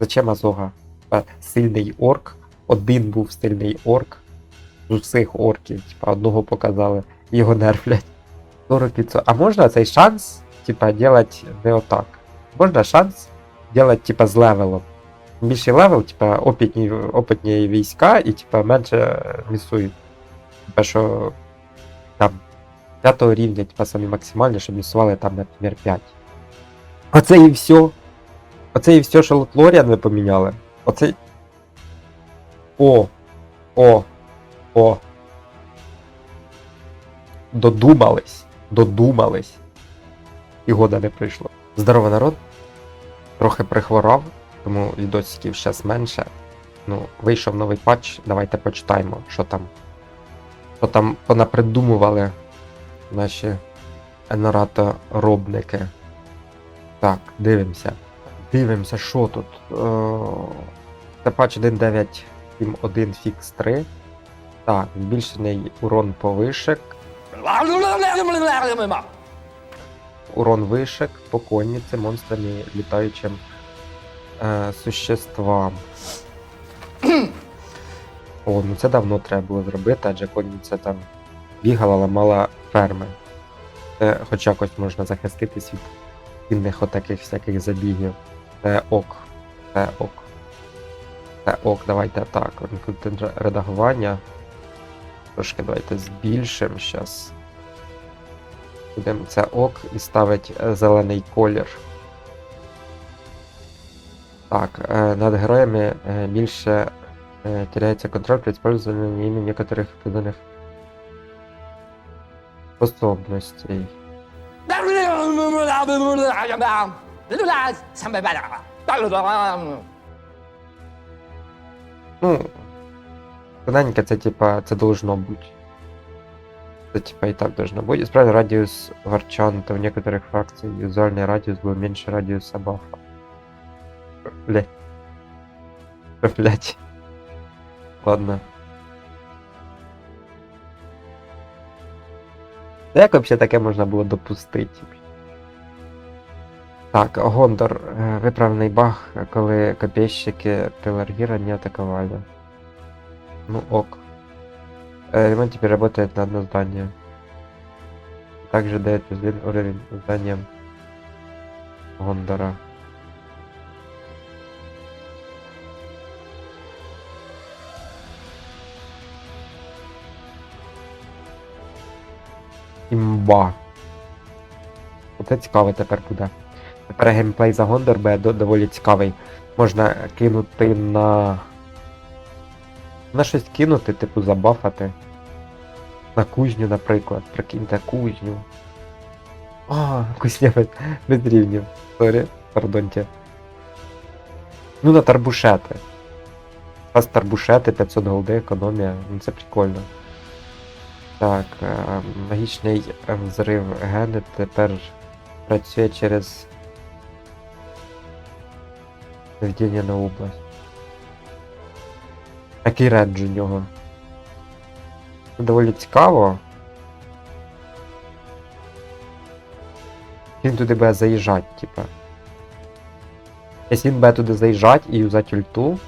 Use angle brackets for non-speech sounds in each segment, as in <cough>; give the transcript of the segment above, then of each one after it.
Зачем Азога? Сильний орк. Один був сильний орк. З усіх орків, типа, одного показали, його нерфлять. 40%. А можна цей шанс, типа, делать не отак. Можна шанс делать, типа, з левелом. Більший левел, типа, опитні, опитні війська і, типа, менше місують. Типа, що там 5 рівня, типа, самі максимальні, щоб місували там, наприклад, 5. Оце і все. Оце і все, що Лотлоріан ви поміняли. Оце. О! О! О! Додумались. Додумались. І года не прийшло. Здорово, народ. Трохи прихворав, тому відосиків зараз менше. Ну, вийшов новий патч, давайте почитаємо, що там. Що там понапридумували наші енораторобники. Так, дивимося. Дивимося, що тут. Е, Це патч 1.9.7.1 фікс 3. Так, збільшений урон повишек, урон вишек по конниці, монстрам і літаючим е, существам. О, ну це давно треба було зробити, адже конниця там бігала, ламала ферми. Це хоч якось можна захиститись від кінних отаких всяких забігів. Це ок. Це ок. Це ок, давайте так. Контент редагування. Трошки давайте збільшимо зараз. Будемо це ок і ставить е, зелений колір. Так, е, над героями е, більше теряється контроль при использовании ими некоторых приданих способностей. Ну, тоненьке це типа, це должно бути. Це типа и так должно быть. Исправить радиус варчанта в некоторых фракциях. Визуальный радиус был меньше радиуса бафа. Блять. Блять. Ладно. Як вообще таке можна було допустити? Так, Гондор, е, виправний баг, коли копейщики Пеларгіра не атаковали. Ну ок. Ремонт теперь работает на одно здание. Также дает плюс уровень зданиям Гондора. Імба. Оце цікаве тепер буде. Тепер геймплей за Гондор буде доволі цікавий. Можна кинути на. На щось кинути, типу забафати. На кузню, наприклад. Прикиньте кузню. А, кузня без, без рівнів. Сорі, пардонте. Ну на тарбушети. Раз тарбушети, 500 голди, економія. Ну це прикольно. Так, е, магічний взрив гени тепер працює через наведення на область. Який рендж у нього? Це доволі цікаво. Він туди буде заїжджати, типа. Якщо він буде туди заїжджати і юзати ульту,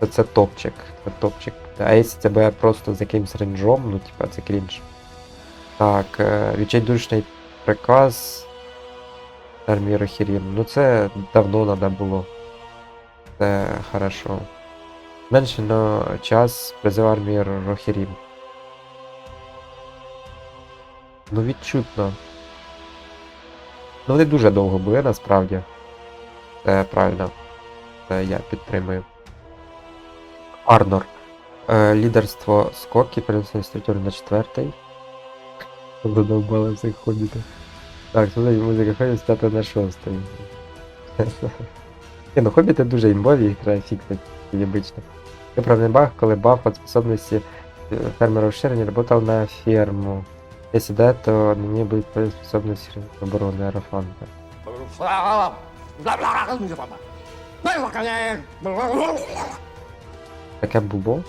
то це топчик. Це топчик. А якщо це буде просто з якимсь ренджом, ну типа це крінж. Так, е, відчайдушний приказ. Армії Рохірім. Ну це давно треба було. Це хорошо. Зменшено час призив армії Рохірім. Ну відчутно. Ну вони дуже довго були насправді. Це правильно. Це я підтримую. Арнор. Е, лідерство скоки перенесли структуру на четвертий. Задовбали цих хобітів. Так, туди музика ходить стати на шостий. Ні, ну хобіти дуже імбові, їх треба фіксити, як обично. Виправний баг, коли баф от способності э, фермера розширення работал на ферму. Если да, то на ней будет полезна способность обороны Аэрофанта. Таке було?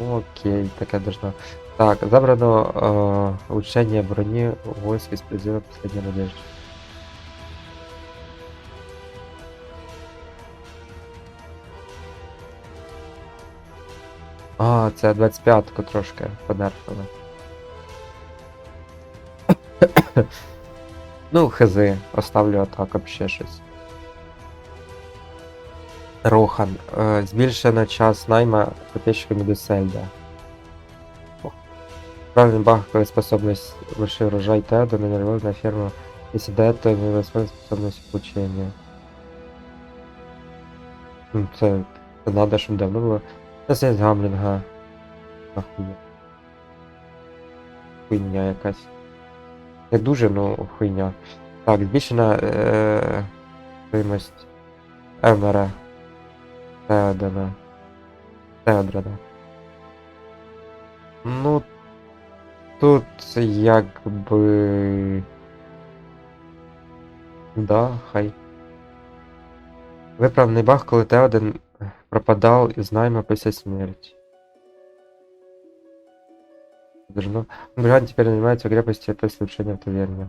Окей, таке должно. Так, забрано э, улучшение брони войск из призыва последней надежды. А, це 25-ку трошки подерпали. <coughs> ну, хзи, оставлю атак вообще щось. Рохан. Е, збільшено час найма підписчиками до сельда. Правильный баг, коли способность выше урожай Теда нанервов на ферму. Если до этого не восьмая способность обучения. Ну, це, це надо, щоб давно було. Це є гамлінга. Нахуя. Хуйня якась. Не дуже, ну хуйня. Так, збільшена е, стоїмость Евмера. Теодена. Теодрена. Ну, тут якби. Да, хай. Виправний баг, коли Теоден пропадав із найма після смерті. Должно... Бриган теперь занимается в крепости после улучшения в таверне.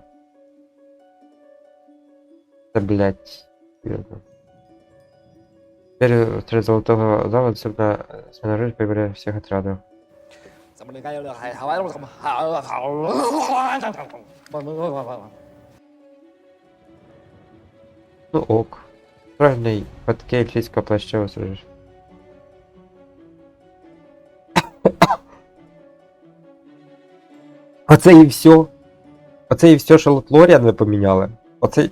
Да блять. Теперь э, три золотого зала доступно сменажить по игре всех отрядов. Ну ок. Правильний падки ельфійського плаща висажиш. Оце і все. Оце і все, що Лотлоріан ви поміняли. Оце.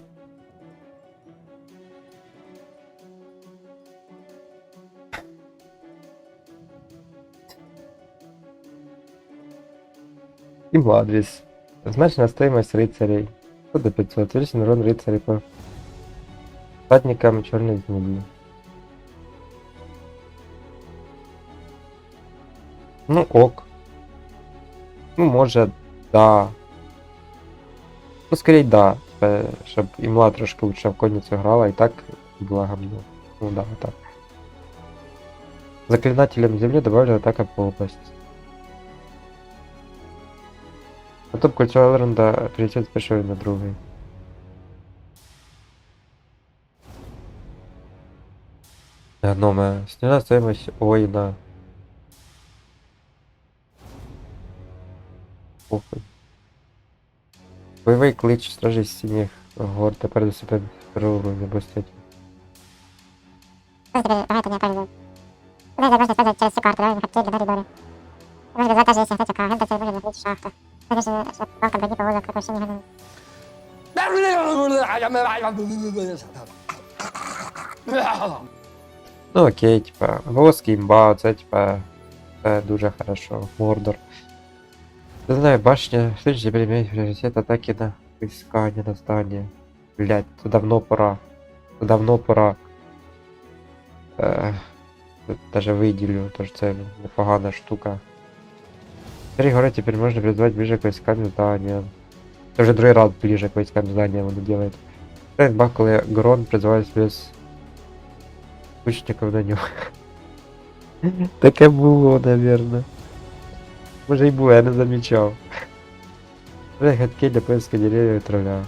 І Владвіс. Значна стоимость рыцарей. 100 до 500. Вечный урон рыцарей по статникам черной земли. Ну ок. Ну, може, да. Ну, скорее, да. Щоб імла трошки лучше в конницю грала, і так була гамно. Ну да, так. Заклинателям земли добавили атака по области. Потом кольцо Элронда перейдет с первого на другой. Гноме. Сняла стоимость воина. Похуй. Бойовий клич стражі синіх гор тепер до себе переуру не бустять. Давайте не пользуем. Куда можно использовать через всю карту, да, не хотели для Дори. Можно даже если хотите агента, то можно закрыть шахту. Конечно, что балка брони повозок, как вообще не гадано. Ну окей, типа, воск імба, це типа це дуже хорошо. Мордор. Не знаю, башня, что теперь имеет приоритет атаки на не на здание. Блять, то давно пора. То давно пора. Е, даже виділю, тож це непогана штука. Три гори теперь можно призвать ближе к войскам здания. Це вже другий раз ближе к войскам здания воно делает. Це баг, коли Грон призивається без лучников на нього. Таке було, наверное. Може й було, я не замічав. Гадки для поиска деревьев і травля.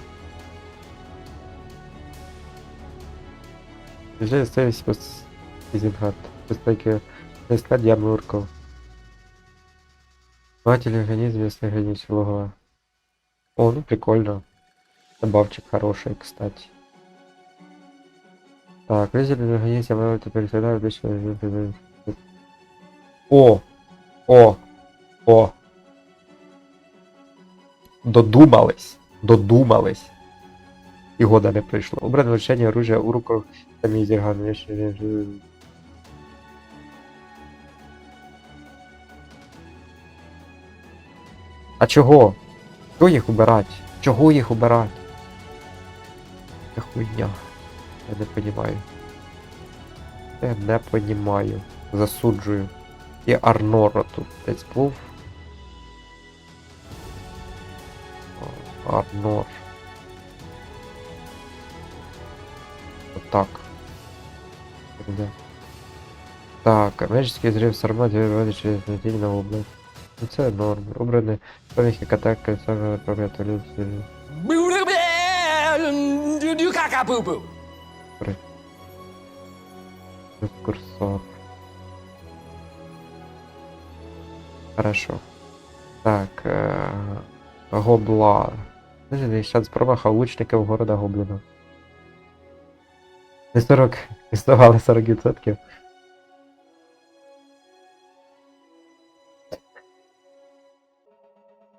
Вже стоїть пос... Безпеки на склад ями урков. Хватили организм, если границ логова. О, ну прикольно. Добавчик хороший, кстати. Так, вызели организм, я теперь всегда обычно... О! О! О! Додумались! Додумались! І года не прийшло. Обране вручення оружия у руках самі не. А чого? Чого їх убирать? Чого їх убирать? Це хуйня. Я не понімаю. Я не понімаю. Засуджую. І Арнора тут десь був. Арнор. Отак. Де? Так, Американський зрив сарма виводить через неділю на область. Ну це норм. Обраний пам'ятник атак саме пам'ятаю люди. Курсор. Хорошо. Так. Е... Гобла. Знижений шанс промаха лучників города Гобліна. Не 40. Існували 40%.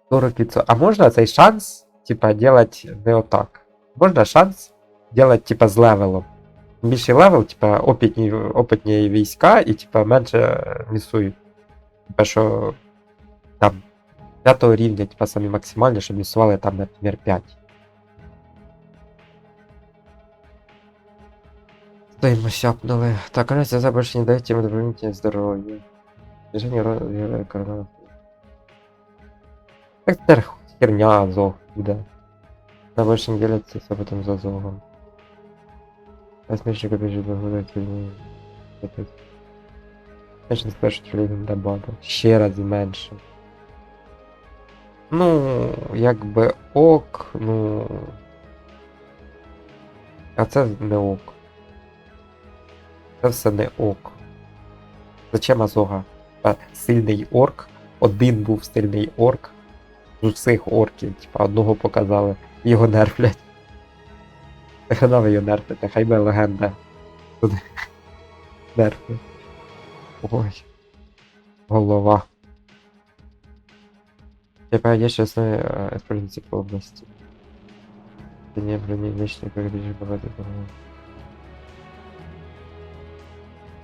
Сорок відсотків. А можна цей шанс, типа, делать не отак. Можна шанс делать, типа, з левелом. Більший левел, типа, опитні, опитні війська і, типа, менше місують. Типа, що там 5 рівня, типа, самі максимальні, щоб місували там, наприклад, 5. Стоїмо щапнули. Так, а за больше не дайте ему дополнительное здоровье. Движение ро- коронавируса. Так тепер херня зог буде. На больше не діляться все потім за зогом. А смішника біжить до года тільні. Конечно, спершу трилін добавив. Ще раз менше. Ну, якби ок, ну. А це не ок. Це все не ок. Зачем Азога? Типа, сильний орк. Один був сильний орк. З усіх орків, типа, одного показали. Його нерфлять. Нахрена ви його нерфите, хай би легенда. Туди. <laughs> Нерфи. Ой. Голова. Типа, є ще основі експертиці по області. Це не броні вічні, як більше багато того.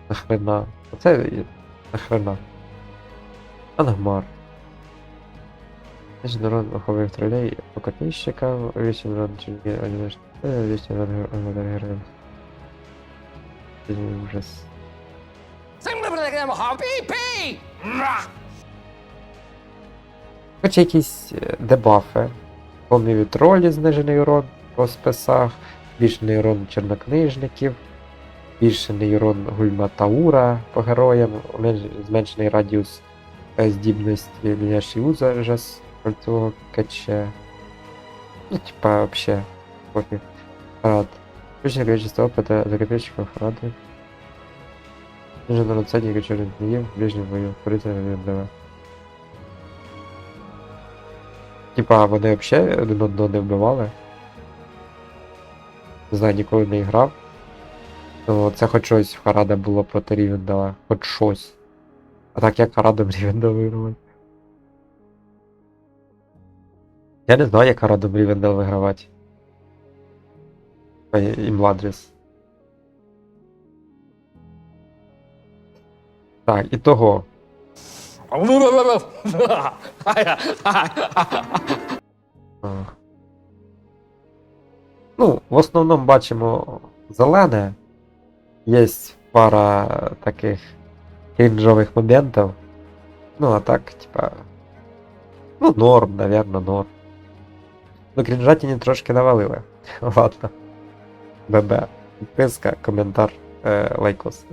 Нахрена. Оце і- нахрена. Ангмар. Теж народ охових тролей покатищика, вісім народ чергі аніме вісім народ героїв. Це ужас. Хоч якісь е, дебафи. Повний тролі знижений урон по списах, збільшений урон чорнокнижників, збільшений урон гульма Таура по героям, менш- зменшений радіус е, здібності Ліняші ужас кольцевого каче. Ну, типа, вообще, пофіг. Рад. Включено количество опыта закопейщиков рады. Ниже на ценника черных змеев в ближнем бою. Порицание ДВ. Типа, вони взагалі один одного не вбивали. Не знаю, ніколи не грав. Ну, це хоч щось в Харада було проти Рівендала. Хоч щось. А так як Харадом Рівендал вигравати? Я не знаю, як Харадом Рівендал вигравати. І Младріс. Так, і того. Ну, в основному бачимо зелене. Є пара таких крінжових моментів. Ну, а так, типа. Ну, норм, наверное, норм. Ну, крінжатіні трошки навалили. <laughs> Ладно. ББ. Підписка, коментар, е, лайкос.